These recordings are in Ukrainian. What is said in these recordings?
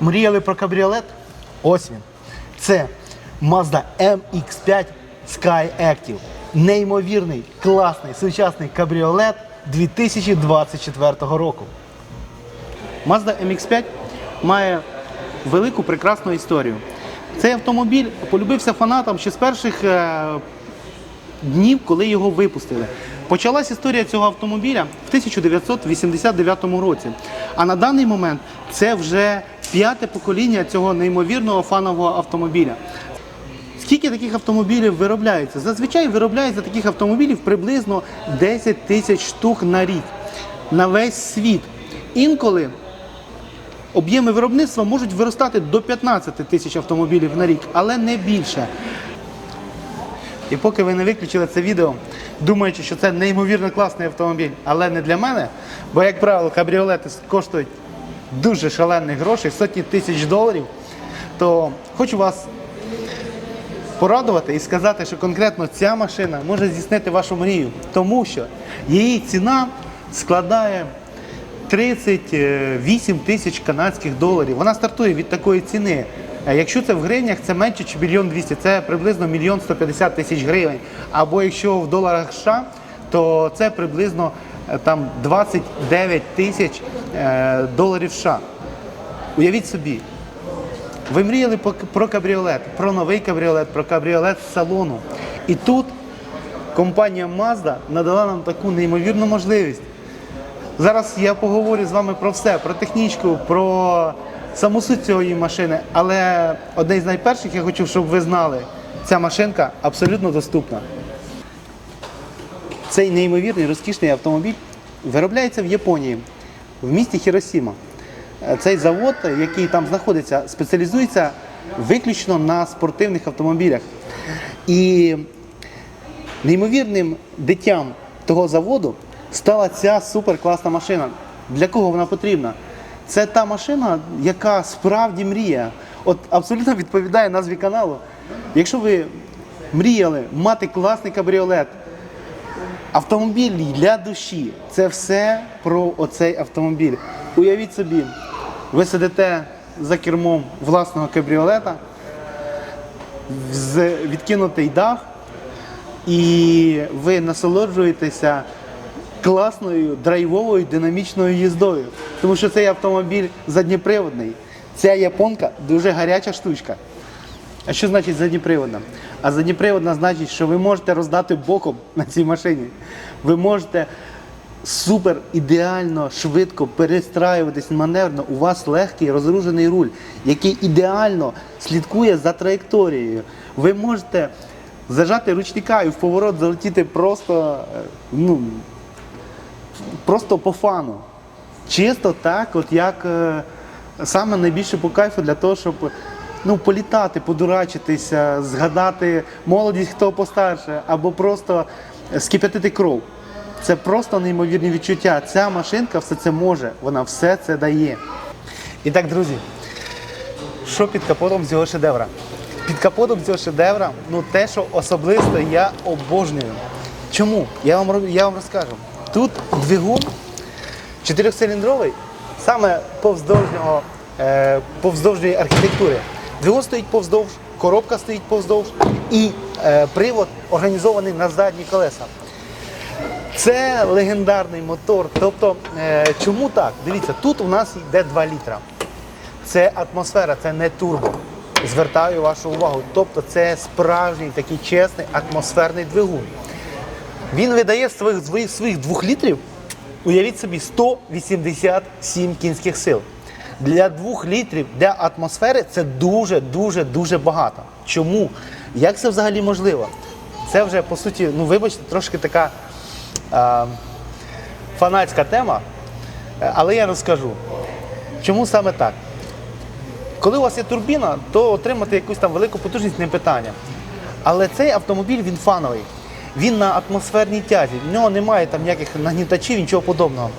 Мріяли про кабріолет? Ось він. Це Mazda MX5 Sky Active. Неймовірний, класний, сучасний кабріолет 2024 року. Mazda MX5 має велику прекрасну історію. Цей автомобіль полюбився фанатам ще з перших е, днів, коли його випустили. Почалась історія цього автомобіля в 1989 році. А на даний момент це вже п'яте покоління цього неймовірного фанового автомобіля. Скільки таких автомобілів виробляється? Зазвичай виробляється таких автомобілів приблизно 10 тисяч штук на рік на весь світ. Інколи об'єми виробництва можуть виростати до 15 тисяч автомобілів на рік, але не більше. І поки ви не виключили це відео, думаючи, що це неймовірно класний автомобіль, але не для мене, бо, як правило, кабріолети коштують дуже шалених грошей, сотні тисяч доларів, то хочу вас порадувати і сказати, що конкретно ця машина може здійснити вашу мрію, тому що її ціна складає 38 тисяч канадських доларів. Вона стартує від такої ціни. Якщо це в гривнях, це менше, ніж мільйон двісті, це приблизно мільйон 150 тисяч гривень. Або якщо в доларах США, то це приблизно там 29 тисяч е, доларів США. Уявіть собі, ви мріяли про кабріолет, про новий кабріолет, про кабріолет з салону. І тут компанія Mazda надала нам таку неймовірну можливість. Зараз я поговорю з вами про все, про технічку, про саму суть цієї машини. Але одне з найперших я хочу, щоб ви знали, ця машинка абсолютно доступна. Цей неймовірний розкішний автомобіль виробляється в Японії, в місті Хіросіма. Цей завод, який там знаходиться, спеціалізується виключно на спортивних автомобілях. І неймовірним дитям того заводу стала ця суперкласна машина. Для кого вона потрібна? Це та машина, яка справді мріє. От абсолютно відповідає назві каналу. Якщо ви мріяли мати класний кабріолет, автомобіль для душі це все про оцей автомобіль. Уявіть собі, ви сидите за кермом власного кабріолета, відкинутий дах, і ви насолоджуєтеся класною драйвовою динамічною їздою. Тому що цей автомобіль задніприводний. Ця японка дуже гаряча штучка. А що значить задніприводна? А задніприводна значить, що ви можете роздати боком на цій машині. Ви можете супер ідеально швидко перестраюватись маневрно. У вас легкий розгружений руль, який ідеально слідкує за траєкторією. Ви можете зажати ручника і в поворот залетіти просто, е, ну, просто по фану. Чисто так, от як е, саме найбільше по кайфу для того, щоб ну, політати, подурачитися, згадати молодість, хто постарше, або просто скип'ятити кров. Це просто неймовірні відчуття. Ця машинка все це може, вона все це дає. І так, друзі, що під капотом цього шедевра? Під капотом цього шедевра, ну те, що особисто я обожнюю. Чому? Я вам, я вам розкажу. Тут двигун чотирьохциліндровий, саме повздовжнього, е, повздовжньої архітектури. Двигун стоїть повздовж, коробка стоїть повздовж і е, привод організований на задні колеса. Це легендарний мотор. Тобто, е, чому так? Дивіться, тут у нас йде 2 літра. Це атмосфера, це не турбо. Звертаю вашу увагу. Тобто це справжній такий чесний атмосферний двигун. Він видає своїх, своїх, своїх 2 літрів, уявіть собі, 187 кінських сил. Для 2 літрів для атмосфери це дуже, дуже, дуже багато. Чому? Як це взагалі можливо? Це вже по суті, ну вибачте, трошки така а, фанатська тема, е, але я розкажу. Чому саме так? Коли у вас є турбіна, то отримати якусь там велику потужність не питання. Але цей автомобіль він фановий. Він на атмосферній тязі. В нього немає там ніяких нагнітачів, нічого подобного.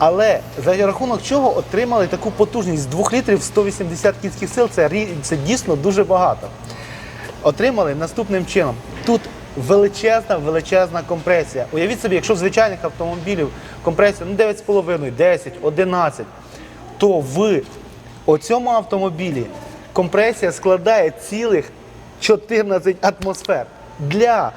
Але за рахунок чого отримали таку потужність з 2 літрів 180 кінських сил, це, це дійсно дуже багато. Отримали наступним чином. Тут величезна, величезна компресія. Уявіть собі, якщо в звичайних автомобілів компресія ну, 9,5, 10, 11, то в цьому автомобілі компресія складає цілих 14 атмосфер. Для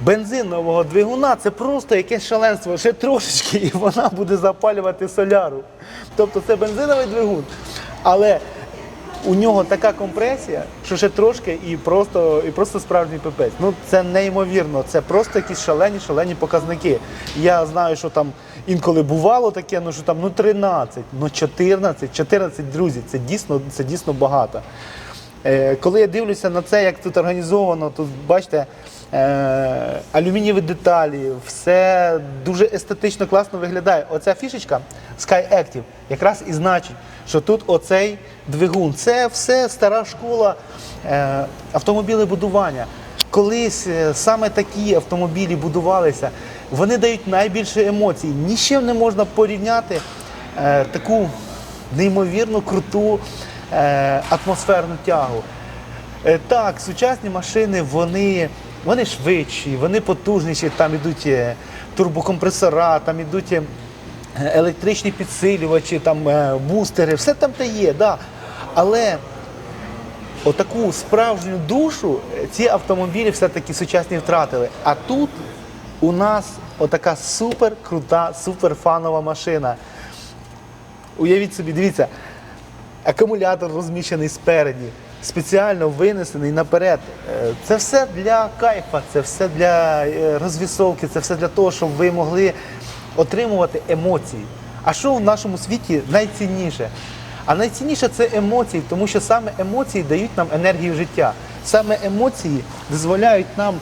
бензинового двигуна це просто якесь шаленство. Ще трошечки, і вона буде запалювати соляру. Тобто це бензиновий двигун. Але у нього така компресія, що ще трошки і просто, і просто справжній пипець. Ну це неймовірно. Це просто якісь шалені, шалені показники. Я знаю, що там інколи бувало таке, ну що там ну 13, ну 14, 14, друзі, це дійсно, це дійсно багато. Е, коли я дивлюся на це, як тут організовано, тут бачите. Е, алюмінієві деталі, все дуже естетично класно виглядає. Оця фішечка Sky Active якраз і значить, що тут оцей двигун. Це все стара школа е, автомобілебудування. Колись е, саме такі автомобілі будувалися, вони дають найбільше емоцій. Ні з чим не можна порівняти таку неймовірно круту атмосферну тягу. Так, сучасні машини вони, вони швидші, вони потужніші, там ідуть е, турбокомпресора, там ідуть е, електричні підсилювачі, там е, бустери, все там те є, да. але отаку справжню душу ці автомобілі все-таки сучасні втратили. А тут у нас отака супер крута, супер фанова машина. Уявіть собі, дивіться, акумулятор розміщений спереді, спеціально винесений наперед. Е, Це все для кайфа, це все для е, розвісовки, це все для того, щоб ви могли отримувати емоції. А що в нашому світі найцінніше? А найцінніше це емоції, тому що саме емоції дають нам енергію життя. Саме емоції дозволяють нам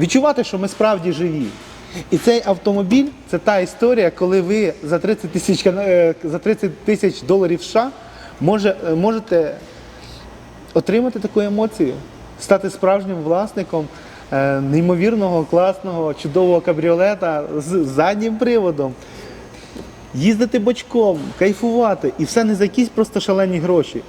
відчувати, що ми справді живі. І цей автомобіль це та історія, коли ви за 30 тисяч е, за 30 тисяч доларів США може, е, можете отримати таку емоцію, стати справжнім власником е, неймовірного, класного, чудового кабріолета з заднім приводом. Їздити бочком, кайфувати. І все не за якісь просто шалені гроші,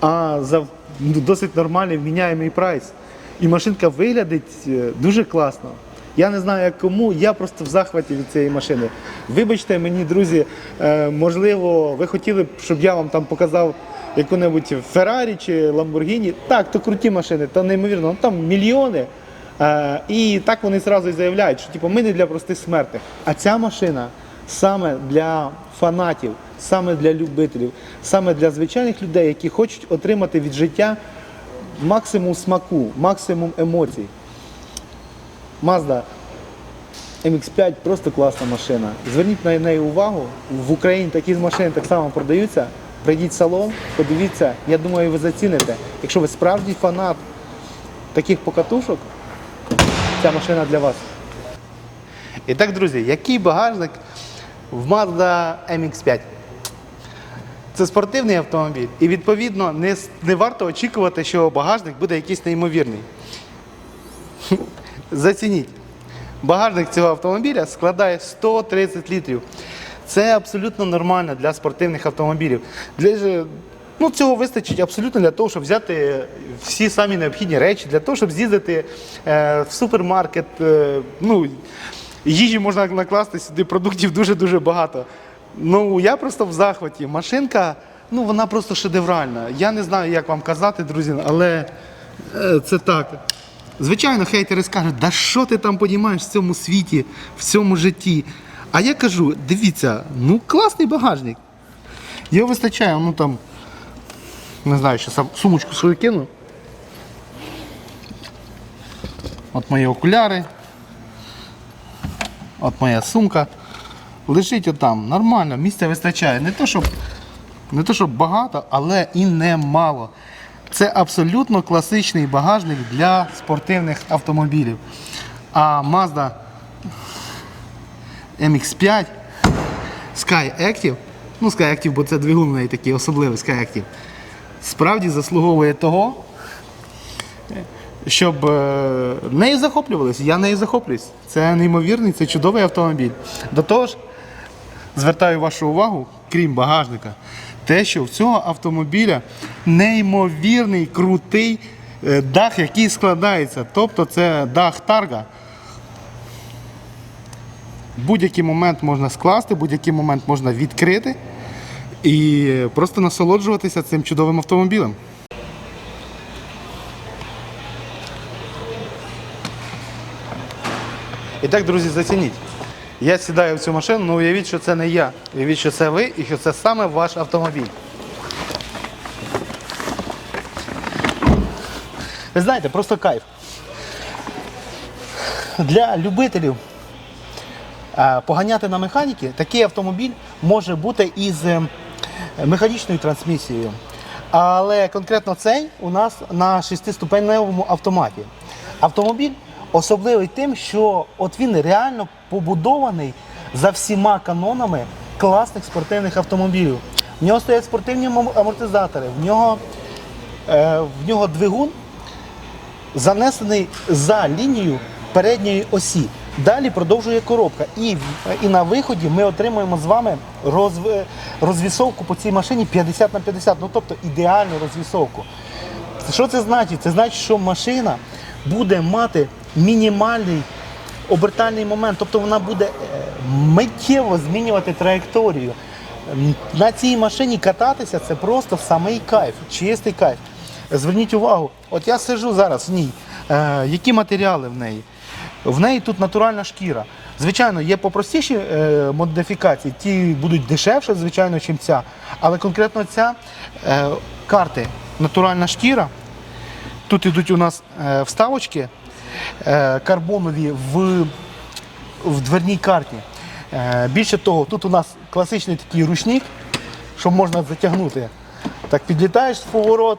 а за ну, досить нормальний вміняємий прайс. І машинка виглядить е, дуже класно. Я не знаю, як кому, я просто в захваті від цієї машини. Вибачте мені, друзі, е, можливо, ви хотіли б, щоб я вам там показав яку-небудь Феррарі чи Ламборгіні. Так, то круті машини, то неймовірно, ну, там мільйони. Е, І так вони зразу і заявляють, що типу, ми не для простих смертних. А ця машина саме для фанатів, саме для любителів, саме для звичайних людей, які хочуть отримати від життя максимум смаку, максимум емоцій. Mazda MX5 просто класна машина. Зверніть на неї увагу. В Україні такі машини так само продаються. Прийдіть в салон, подивіться, я думаю, ви заціните. Якщо ви справді фанат таких покатушок, ця машина для вас. І так, друзі, який багажник в Mazda MX5? Це спортивний автомобіль, і відповідно не, не варто очікувати, що багажник буде якийсь неймовірний. Зацініть. Багажник цього автомобіля складає 130 літрів. Це абсолютно нормально для спортивних автомобілів. Для, ну, цього вистачить абсолютно для того, щоб взяти всі самі необхідні речі, для того, щоб з'їздити е, в супермаркет. Е, ну, їжі можна накласти сюди продуктів дуже-дуже багато. Ну, я просто в захваті. Машинка, ну, вона просто шедевральна. Я не знаю, як вам казати, друзі, але е, це так. Звичайно, хейтери скажуть, да що ти там понімаєш в цьому світі, в цьому житті. А я кажу, дивіться, ну класний багажник. Його вистачає, ну там, не знаю, що сам сумочку свою кину. От мої окуляри. От моя сумка. Лежить отам, нормально, місця вистачає. Не то, щоб, не то, щоб багато, але і не мало. Це абсолютно класичний багажник для спортивних автомобілів. А Mazda MX5 Sky Active, ну Sky Active, бо це двигун у неї такий особливий Sky Active, справді заслуговує того, щоб е, нею захоплювалися. Я нею захоплююсь. Це неймовірний, це чудовий автомобіль. До того ж, звертаю вашу увагу, крім багажника, те, що в цього автомобіля неймовірний крутий е, дах, який складається. Тобто це дах тарга. Будь-який момент можна скласти, будь-який момент можна відкрити. і просто насолоджуватися цим чудовим автомобілем. І так, друзі, зацініть. Я сідаю в цю машину, ну уявіть, що це не я. Уявіть, що це ви і що це саме ваш автомобіль. Ви знаєте, просто кайф. Для любителів поганяти на механіки, такий автомобіль може бути із е, механічною трансмісією. Але конкретно цей у нас на шестиступеневому автоматі. Автомобіль особливий тим, що от він реально побудований за всіма канонами класних спортивних автомобілів. В нього стоять спортивні амортизатори, в нього, е, в нього двигун занесений за лінію передньої осі. Далі продовжує коробка. І, і на виході ми отримуємо з вами розв- розвісовку по цій машині 50 на 50, ну тобто ідеальну розвісовку. Що це значить? Це значить, що машина буде мати мінімальний обертальний момент, тобто вона буде е, миттєво змінювати траєкторію. На цій машині кататися це просто самий кайф, чистий кайф. Зверніть увагу, от я сижу зараз в ній. Е, які матеріали в неї? В неї тут натуральна шкіра. Звичайно, є попростіші е, модифікації, ті будуть дешевше, звичайно, ніж ця. Але конкретно ця е, карти натуральна шкіра. Тут йдуть у нас е, вставочки карбонові в, в дверній карті. Е, більше того, тут у нас класичний такий ручник, що можна затягнути. Так, підлітаєш в поворот,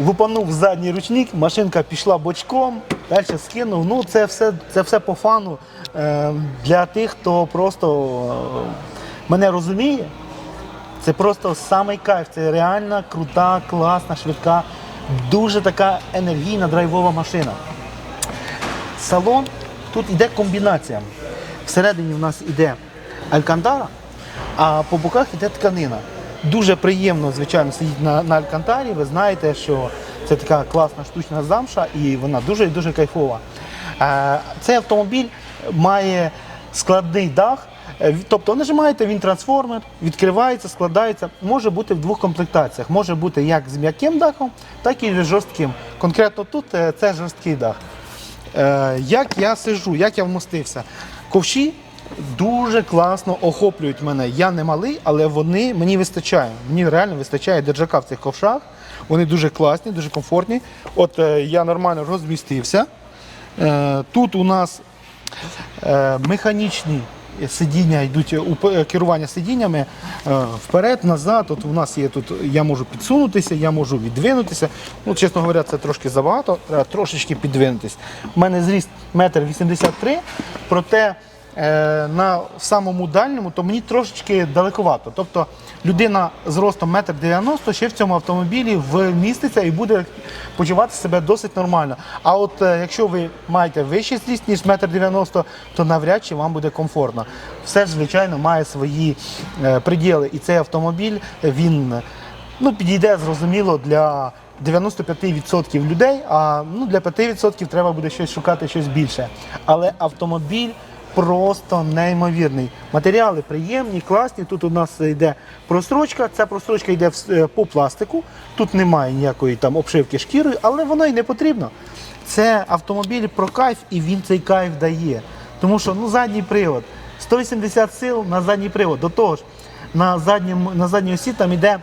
лупанув задній ручник, машинка пішла бочком, далі скинув. Ну, це все, це все по фану е, для тих, хто просто е, мене розуміє. Це просто самий кайф. Це реальна, крута, класна, швидка, дуже така енергійна драйвова машина. Салон тут йде комбінація. Всередині в нас йде алькантара, а по боках йде тканина. Дуже приємно, звичайно, сидіти на, на алькантарі. Ви знаєте, що це така класна штучна замша і вона дуже дуже кайфова. Е, Цей автомобіль має складний дах. Е, Тобто нажимаєте, він трансформер, відкривається, складається. Може бути в двох комплектаціях. Може бути як з м'яким дахом, так і з жорстким. Конкретно тут е, це жорсткий дах. Е, як я сижу, як я вмостився. Ковші дуже класно охоплюють мене. Я не малий, але вони мені вистачає. Мені реально вистачає держака в цих ковшах. Вони дуже класні, дуже комфортні. От я нормально розмістився. Тут у нас механічні сидіння йдуть у керування сидіннями е, вперед, назад. От у нас є тут, я можу підсунутися, я можу віддвинутися. Ну, чесно говоря, це трошки забагато, треба трошечки піддвинутися. У мене зріст 1,83 м, проте е, на самому дальньому, то мені трошечки далековато. Тобто людина з ростом 1,90 м ще в цьому автомобілі вміститься і буде почувати себе досить нормально. А от е, якщо ви маєте вищий зріст, ніж 1,90 м, то навряд чи вам буде комфортно. Все ж, звичайно, має свої е, приділи. І цей автомобіль він ну, підійде зрозуміло для 95% людей, а ну, для 5% треба буде щось шукати щось більше. Але автомобіль просто неймовірний. Матеріали приємні, класні. Тут у нас йде прострочка. Ця прострочка йде е, по пластику. Тут немає ніякої там обшивки шкірою, але воно й не потрібно. Це автомобіль про кайф, і він цей кайф дає. Тому що ну, задній привод, 180 сил на задній привод. До того ж, на, задньому, на задній осі там йде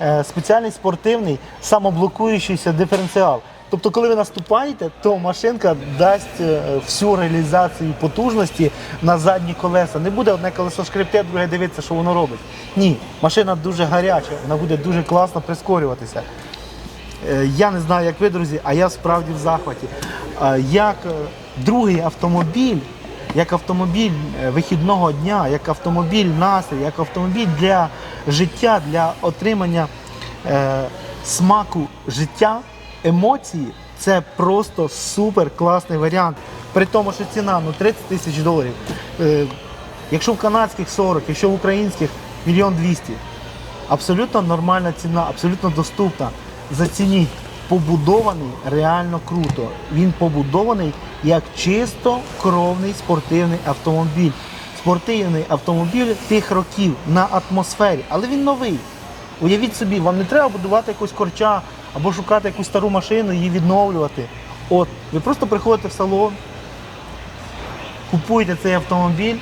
е, спеціальний спортивний самоблокуючийся диференціал. Тобто, коли ви наступаєте, то машинка дасть е, всю реалізацію потужності на задні колеса. Не буде одне колесо шкребте, друге дивитися, що воно робить. Ні, машина дуже гаряча, вона буде дуже класно прискорюватися. Е, Я не знаю, як ви, друзі, а я справді в захваті. Е, Як другий автомобіль, як автомобіль вихідного дня, як автомобіль настрій, як автомобіль для життя, для отримання смаку життя, емоції, це просто супер класний варіант. При тому, що ціна ну, 30 тисяч доларів. Е, Якщо в канадських 40, якщо в українських мільйон двісті. Абсолютно нормальна ціна, абсолютно доступна. Зацініть, побудований реально круто. Він побудований як чисто кровний спортивний автомобіль. спортивний автомобіль тих років на атмосфері, але він новий. Уявіть собі, вам не треба будувати якусь корча або шукати якусь стару машину, її відновлювати. От, ви просто приходите в салон, купуєте цей автомобіль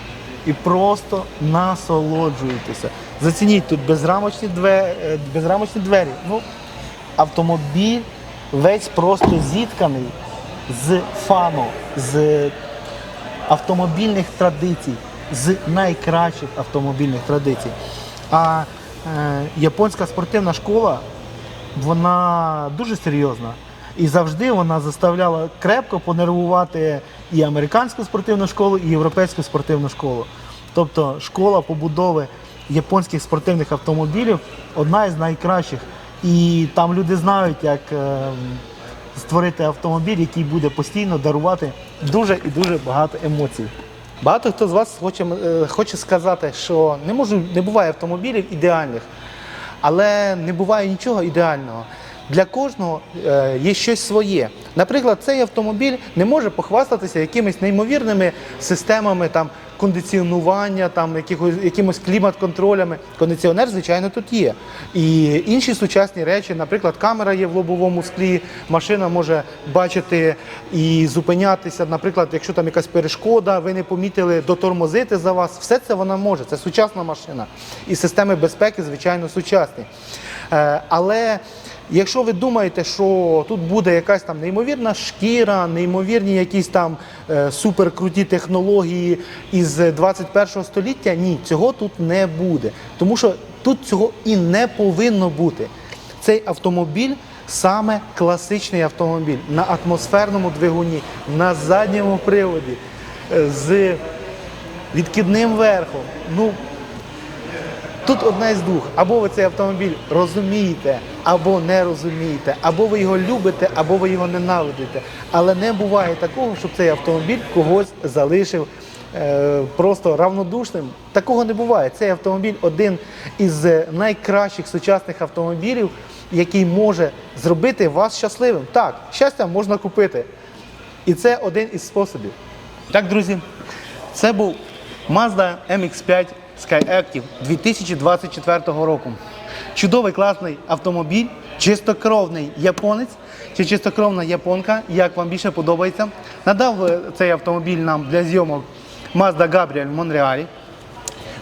і просто насолоджуєтеся. Зацініть тут безрамочні двері, безрамочні двері. Ну, автомобіль весь просто зітканий з фану, з автомобільних традицій, з найкращих автомобільних традицій. А е, японська спортивна школа, вона дуже серйозна. І завжди вона заставляла крепко понервувати і американську спортивну школу, і європейську спортивну школу. Тобто школа побудови японських спортивних автомобілів одна із найкращих. І там люди знають, як е, створити автомобіль, який буде постійно дарувати дуже і дуже багато емоцій. Багато хто з вас хоче, е, хоче сказати, що не можу, не буває автомобілів ідеальних, але не буває нічого ідеального. Для кожного е, є щось своє. Наприклад, цей автомобіль не може похвастатися якимись неймовірними системами там, кондиціонування, там, якихось, якимось клімат-контролями. Кондиціонер, звичайно, тут є. І інші сучасні речі, наприклад, камера є в лобовому склі, машина може бачити і зупинятися. Наприклад, якщо там якась перешкода, ви не помітили дотормозити за вас. Все це вона може. Це сучасна машина. І системи безпеки, звичайно, сучасні. Е, Але якщо ви думаєте, що тут буде якась там неймовірна шкіра, неймовірні якісь там е, суперкруті технології із 21 століття, ні, цього тут не буде. Тому що тут цього і не повинно бути. Цей автомобіль саме класичний автомобіль на атмосферному двигуні, на задньому приводі, е, з відкидним верхом. Ну, Тут одна із двох. Або ви цей автомобіль розумієте, або не розумієте, або ви його любите, або ви його ненавидите. Але не буває такого, щоб цей автомобіль когось залишив е, просто равнодушним. Такого не буває. Цей автомобіль один із найкращих сучасних автомобілів, який може зробити вас щасливим. Так, щастя можна купити. І це один із способів. Так, друзі, це був Mazda MX5 Skyactiv 2024 року. Чудовий класний автомобіль, чистокровний японець чи чистокровна японка, як вам більше подобається. Надав е, цей автомобіль нам для зйомок Mazda Gabriel в Монреалі,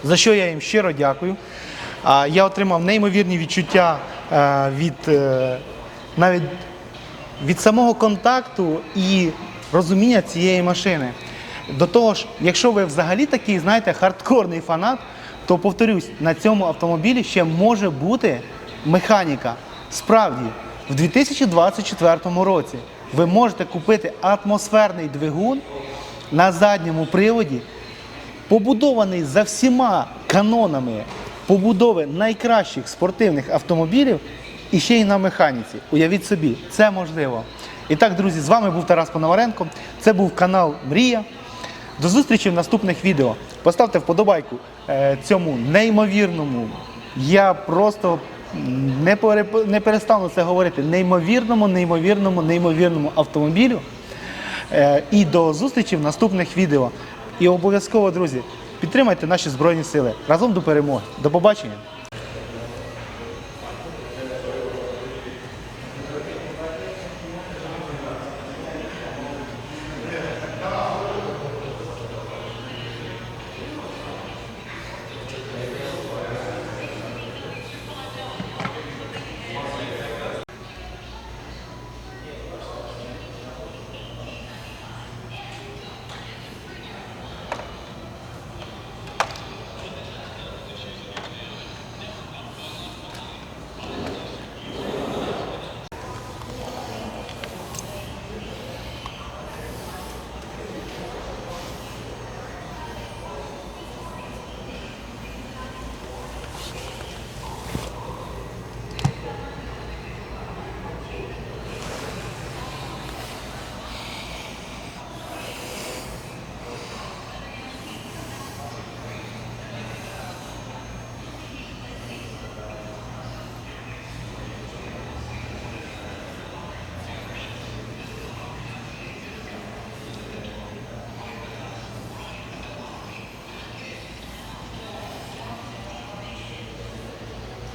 за що я їм щиро дякую. Я отримав неймовірні відчуття е, від е, навіть від самого контакту і розуміння цієї машини. До того ж, якщо ви взагалі такий, знаєте, хардкорний фанат, то повторюсь, на цьому автомобілі ще може бути механіка. Справді, в 2024 році ви можете купити атмосферний двигун на задньому приводі, побудований за всіма канонами побудови найкращих спортивних автомобілів і ще й на механіці. Уявіть собі, це можливо. І так, друзі, з вами був Тарас Пономаренко. Це був канал Мрія. До зустрічі в наступних відео. Поставте вподобайку е, цьому неймовірному. Я просто не, не перестану це говорити. Неймовірному, неймовірному, неймовірному автомобілю. Е, І до зустрічі в наступних відео. І обов'язково, друзі, підтримайте наші Збройні Сили разом до перемоги. До побачення!